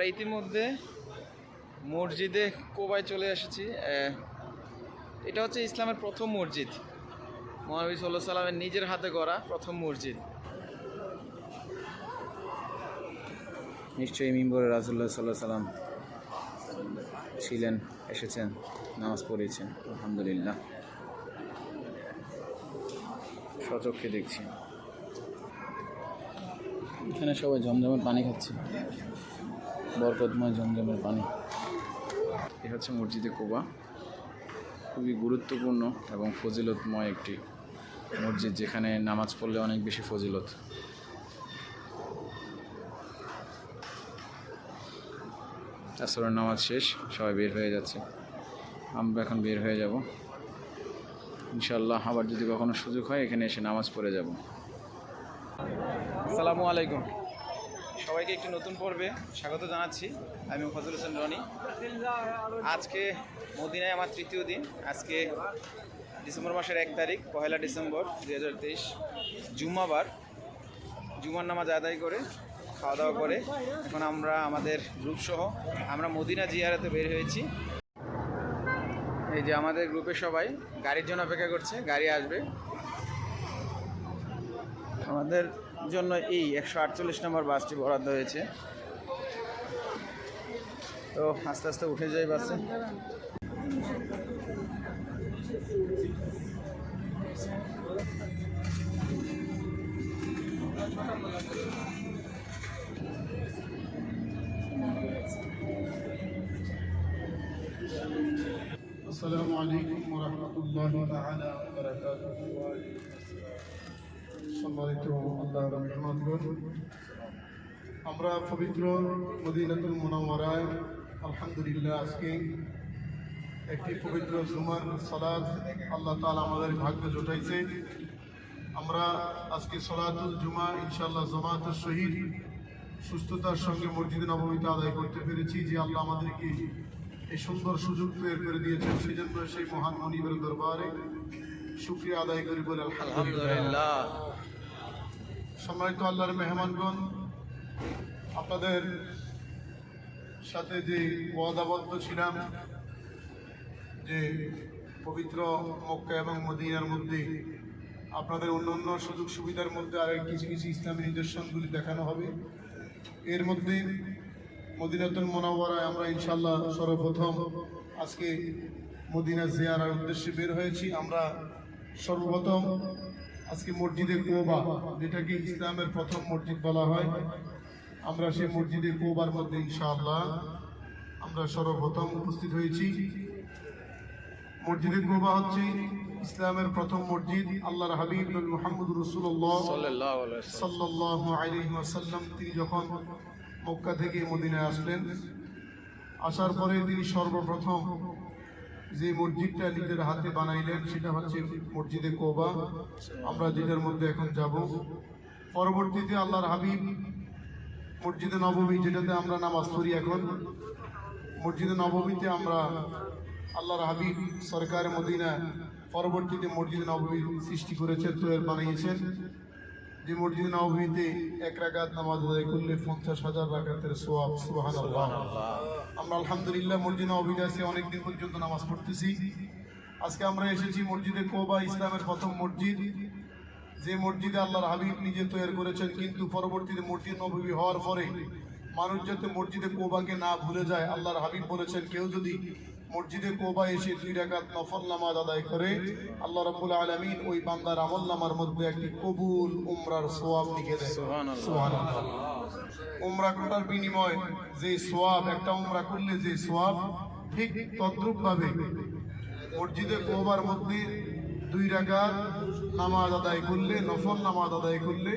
আমরা ইতিমধ্যে মসজিদে কোবায় চলে এসেছি। এটা হচ্ছে ইসলামের প্রথম মসজিদ। মহানবী সাল্লাহ সাল্লামের নিজের হাতে গড়া প্রথম মসজিদ। নিশ্চয়ই মিম্বরে রাজুল্লাহ সাল্লাহ সাল্লাম ছিলেন, এসেছেন, নামাজ পড়েছেন, আলহামদুলিল্লাহ। সচক্ষে দেখছি। এখানে সবাই জমজমের পানি খাচ্ছে। বরকতময় জমজমের পানি। এ হচ্ছে মসজিদে কোবা। খুবই গুরুত্বপূর্ণ এবং ফজিলতময় একটি মসজিদ, যেখানে নামাজ পড়লে অনেক বেশি ফজিলত। আসরের নামাজ শেষ, সবাই বের হয়ে যাচ্ছে। আমরা এখন বের হয়ে যাব। ইনশাল্লাহ আবার যদি কখনো সুযোগ হয়, এখানে এসে নামাজ পড়ে যাব। আসসালামু আলাইকুম। সবাইকে একটি নতুন পর্বে স্বাগত জানাচ্ছি। আমি ফজল হোসেন রনি। আজকে মদিনায় আমার তৃতীয় দিন। আজকে ডিসেম্বর মাসের এক তারিখ, পহেলা ডিসেম্বর দুই হাজার তেইশ, জুম্মাবার। জুমার নামাজ আদায় করে খাওয়া দাওয়া করে, এখন আমরা আমাদের গ্রুপসহ আমরা মদিনা জিয়ারাতে বের হয়েছি। এই যে আমাদের গ্রুপের সবাই গাড়ির জন্য অপেক্ষা করছে, গাড়ি আসবে। আমাদের জন্য এই একশো আটচল্লিশ নম্বর বাসটি বরাদ্দ হয়েছে তো আস্তে আস্তে উঠে যাই বাসে السلام عليكم ورحمة الله تعالى وبركاته সম্মানিত আল্লাহর মেহমানগণ আমরা পবিত্র মদিনাতুল মুনাওয়ারায় আলহামদুলিল্লাহ আজকে একটি পবিত্র জুমার সালাদ আল্লাহ তাআলা আমাদের ভাগ্য জোটাইছে। আমরা আজকে সলাতুল জুমা, ইনশাআল্লাহ জামাতুল শহীদ সুস্থতার সঙ্গে মসজিদ নবমীতে আদায় করতে পেরেছি যে আল্লাহ আমাদেরকে এই সুন্দর সুযোগ তৈরি করে দিয়েছেন। সেই জন্য সেই মহান মনিবের দরবারে শুক্রিয়া আদায় করি বলে আলহামদুলিল্লাহ। সম্মানিত আল্লাহর মেহমানগণ, আপনাদের সাথে যে ওয়াদাবদ্ধ ছিলাম, যে পবিত্র মক্কা এবং মদিনার মধ্যে আপনাদের অন্য অন্য সুযোগ সুবিধার মধ্যে আর কিছু কিছু ইসলামী নিদর্শনগুলি দেখানো হবে, এর মধ্যে মদিনাতুল মোনাওয়ারায় আমরা ইনশাল্লাহ সর্বপ্রথম আজকে মদিনা জিয়ারার উদ্দেশ্যে বের হয়েছি। আমরা সর্বপ্রথম আজকে মসজিদে কোবা যেটাকে ইসলামের প্রথম মসজিদ বলা হয়। আমরা সেই মসজিদে কোবার মধ্যে ইনশাআল্লাহ আমরা সর্বপ্রথম উপস্থিত হয়েছি। মসজিদে কোবা হচ্ছে ইসলামের প্রথম মসজিদ। আল্লাহর হাবিব নবী মুহাম্মদ রসুল্লাহ। সাল্লাল্লাহু আলাইহি তিনি যখন মক্কা থেকে মদিনায় আসলেন আসার পরে তিনি সর্বপ্রথম যে মসজিদটা নিজের হাতে বানাইলেন, সেটা হচ্ছে মসজিদে কোবা। আমরা যেটার মধ্যে এখন যাব। পরবর্তীতে আল্লাহর হাবিব মসজিদে নবমী, যেটাতে আমরা নামাজ পড়ি এখন। মসজিদে নবমীতে আমরা আল্লাহর হাবিব সরকার মদিনা পরবর্তীতে মসজিদ নবমী সৃষ্টি করেছেন তৈরি বানিয়েছেন। যে মসজিদ নবমীতে এক রাকাত নামাজ আদায় করলে পঞ্চাশ হাজার রাকাতের সোয়াব সুবাহান আমরা আলহামদুলিল্লাহ মসজিদ নবমীতে আজকে অনেকদিন পর্যন্ত নামাজ পড়তেছি। আজকে আমরা এসেছি মসজিদে কোবা ইসলামের প্রথম মসজিদ। যে মসজিদে আল্লাহর হাবিব নিজে তৈরি করেছেন কিন্তু পরবর্তীতে মসজিদ নবী হওয়ার পরে মানুষ যাতে মসজিদে কোবাকে না ভুলে যায় আল্লাহর হাবিব বলেছেন কেউ যদি মসজিদে কোবা এসে দুই রাকাত নফল নামাজ আদায় করে আল্লাহ রাব্বুল আলামিন ওই বান্দার আমল নামার মধ্যে একটি কবুল উমরার সোয়াব লিখে দেয় সুবহানাল্লাহ। উমরা করার বিনিময় যে সোয়াব একটা উমরা করলে যে সোয়াব ঠিক তদ্রুপ ভাবে মসজিদে কোবার মধ্যে দুই রাকাত নামাজ আদায় করলে নফল নামাজ আদায় করলে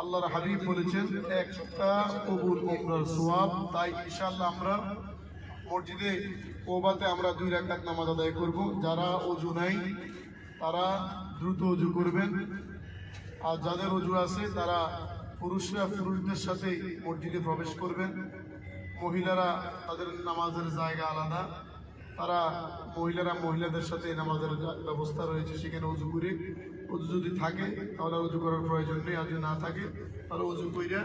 আল্লাহর হাবিব বলেছেন একটা কবুল উমরার সোয়াব তাই ইনশাআল্লাহ আমরা মসজিদে কোবাতে আমরা দুই রাকাত নামাজ আদায় করব। যারা অজু নাই, তারা দ্রুত অজু করবেন। আর যাদের অজু আছে, তারা পুরুষরা পুরুষদের সাথে মসজিদে প্রবেশ করবেন। মহিলারা তাদের নামাজের জায়গা আলাদা। তারা মহিলারা মহিলাদের সাথে নামাজের ব্যবস্থা রয়েছে, সেখানে উজু করে। উজু যদি থাকে, তাহলে উজু করার প্রয়োজন নেই। আর যদি না থাকে, তাহলে উজু কইরা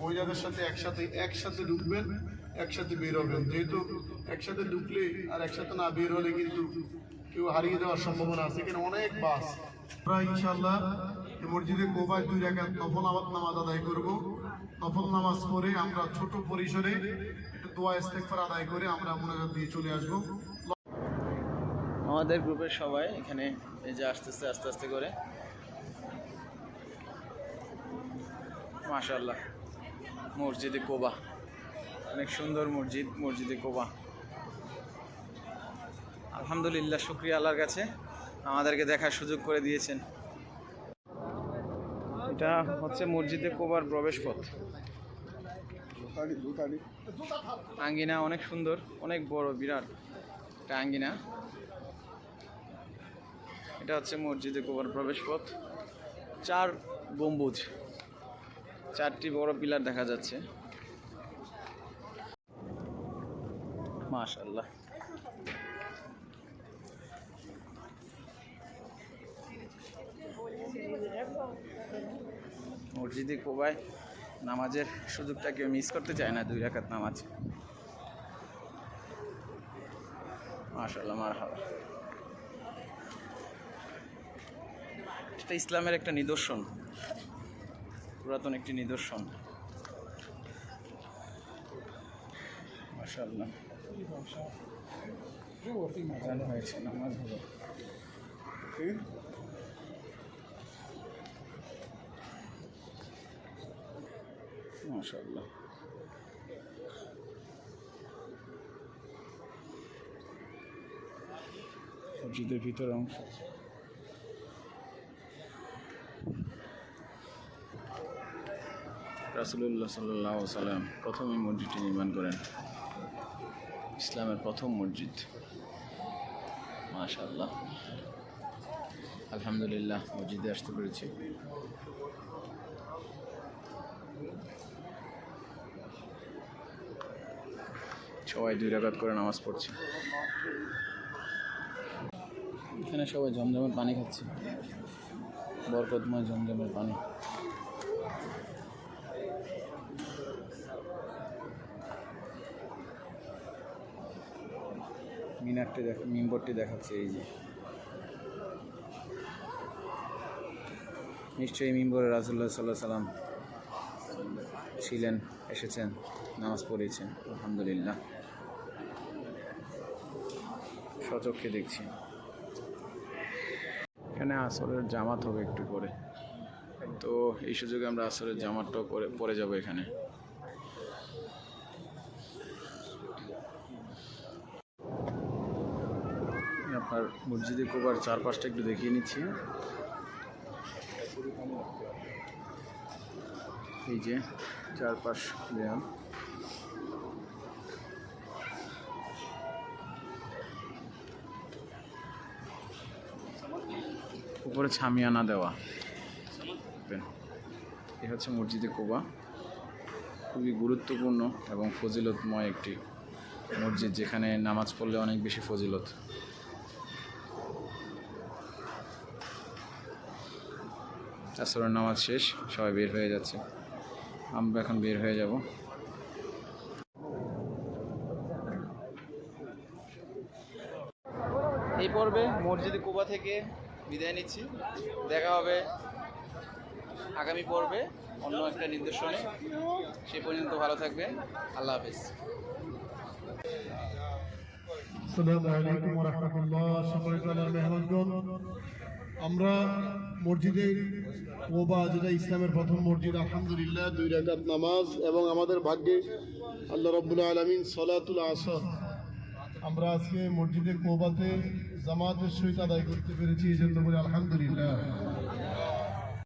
মহিলাদের সাথে একসাথে একসাথে ঢুকবেন, একসাথে বের হবেন। যেহেতু একসাথে ঢুকলে আর একসাথে না বের হলে কিন্তু কেউ হারিয়ে যাওয়ার সম্ভাবনা আছে। এখানে অনেক বাস। আমরা ইনশাল্লাহ মসজিদে কোবায় দুই রাকাত নফল নামাজ আদায় করব। নফল নামাজ পড়ে আমরা ছোট পরিসরে দোয়া আদায় করে আমরা মোনাজাত দিয়ে চলে আসব। আমাদের গ্রুপের সবাই এখানে এই যে আসতেছে, আস্তে আস্তে করে। মাশাল্লাহ মসজিদে কোবা। অনেক সুন্দর মসজিদ, মসজিদে কোবা। আলহামদুলিল্লাহ, শুক্রিয়া আল্লাহর কাছে। আমাদেরকে দেখার সুযোগ করে দিয়েছেন। এটা হচ্ছে মসজিদে কোবার প্রবেশ পথ আঙ্গিনা অনেক সুন্দর, অনেক বড়, বিরাট একটা আঙ্গিনা। এটা হচ্ছে মসজিদে কোবার প্রবেশ পথ। চার গম্বুজ, চারটি বড় পিলার দেখা যাচ্ছে। মাশাল্লাহ মসজিদে কোবায় নামাজের সুযোগটা কেউ মিস করতে চায় না, দুই রাকাত নামাজ। মাশাল্লাহ মারহাবা। এটা ইসলামের একটা নিদর্শন। পুরাতন একটি নিদর্শন। মাশাআল্লাহ। আজান হয়েছে, নামাজ হলো। মাশাআল্লাহ। মসজিদের ভিতরে অংশ রাসুলুল্লাহ সাল্লাহ সাল্লাম প্রথম এই মসজিদটি নির্মাণ করেন। ইসলামের প্রথম মসজিদ। মাশাল্লাহ আলহামদুলিল্লাহ, মসজিদে আসতে পেরেছি। সবাই দুই রাকাত করে নামাজ পড়ছে। এখানে সবাই জমজমের পানি খাচ্ছে। বরকতময় জমজমের পানি। মিনারটি দেখ, মিম্বরটি দেখাচ্ছে এই যে। নিশ্চয়ই মিম্বরে রাজুল্লাহ সাল্লাহ সাল্লাম ছিলেন, এসেছেন, নামাজ পড়েছেন। আলহামদুলিল্লাহ। সচক্ষে দেখছি। এখানে আসরের জামাত হবে একটু পরে। তো এই সুযোগে আমরা আসরের জামাতটাও পরে পরে যাব এখানে। আপনার মসজিদে কোবার চারপাশটা একটু দেখিয়ে নিচ্ছি। এই যে, চারপাশ দেয়াল। উপরে ছামিয়ানা দেওয়া। এ হচ্ছে মসজিদে কোবা। খুবই গুরুত্বপূর্ণ এবং ফজিলতময় একটি মসজিদ, যেখানে নামাজ পড়লে অনেক বেশি ফজিলত। আসরের নামাজ শেষ, সবাই বের হয়ে যাচ্ছে। আমরা এখন বের হয়ে যাব। এই পর্বে মসজিদে কুবা থেকে বিদায় নিচ্ছি। দেখা হবে আগামী পর্বে অন্য একটা নির্দেশনে। সে পর্যন্ত ভালো থাকবেন। আল্লাহ হাফেজ। আসসালামু আলাইকুম রহমতুল্লাহ। সম্মানিত মেহমানগণ, আমরা মসজিদে ওবা যেটা ইসলামের প্রথম মসজিদ, আলহামদুলিল্লাহ, দুই রাকাত নামাজ এবং আমাদের ভাগ্যে আল্লাহ রব্বুল আলমিন সলাতুল আসর আমরা আজকে মসজিদে কোবাতে জামাতের সহিত আদায় করতে পেরেছি এই জন্য বলে আলহামদুলিল্লাহ।